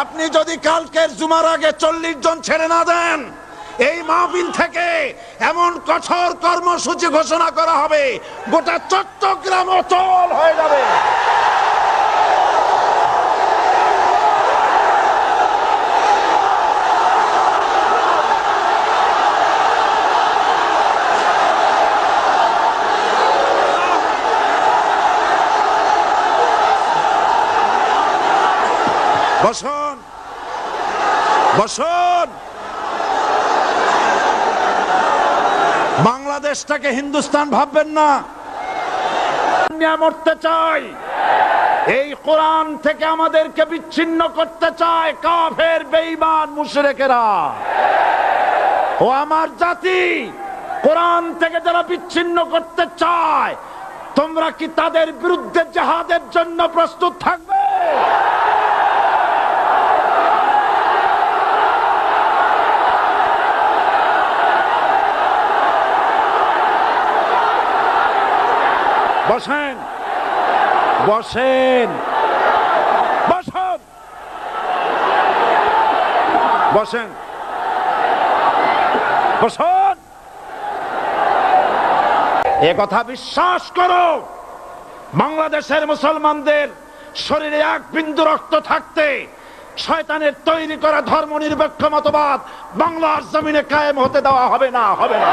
আপনি যদি কালকের জুমার আগে চল্লিশ জন ছেড়ে না দেন, এই মাহফিল থেকে এমন কঠোর কর্মসূচি ঘোষণা করা হবে, গোটা চট্টগ্রাম অচল হয়ে যাবে। বসুন। বসুন। বাংলাদেশটাকে হিন্দুস্তান ভাববেন না। মরতে চাই। এই কোরআন থেকে আমাদেরকে বিচ্ছিন্ন করতে চায় কাফের, বেঈমান, মুশরিকেরা। ও আমার জাতি, কোরআন থেকে যারা বিচ্ছিন্ন করতে চায়, তোমরা কি তাদের বিরুদ্ধে জাহাদের জন্য প্রস্তুত থাকবে? বসেন। বসেন। বসেন। বসেন। বসুন। এ কথা বিশ্বাস করো। বাংলাদেশের মুসলমানদের শরীরে এক বিন্দু রক্ত থাকতে শয়তানের তৈরি করা ধর্ম নিরপেক্ষ মতবাদ বাংলার জমিনে কায়েম হতে দেওয়া হবে না হবে না।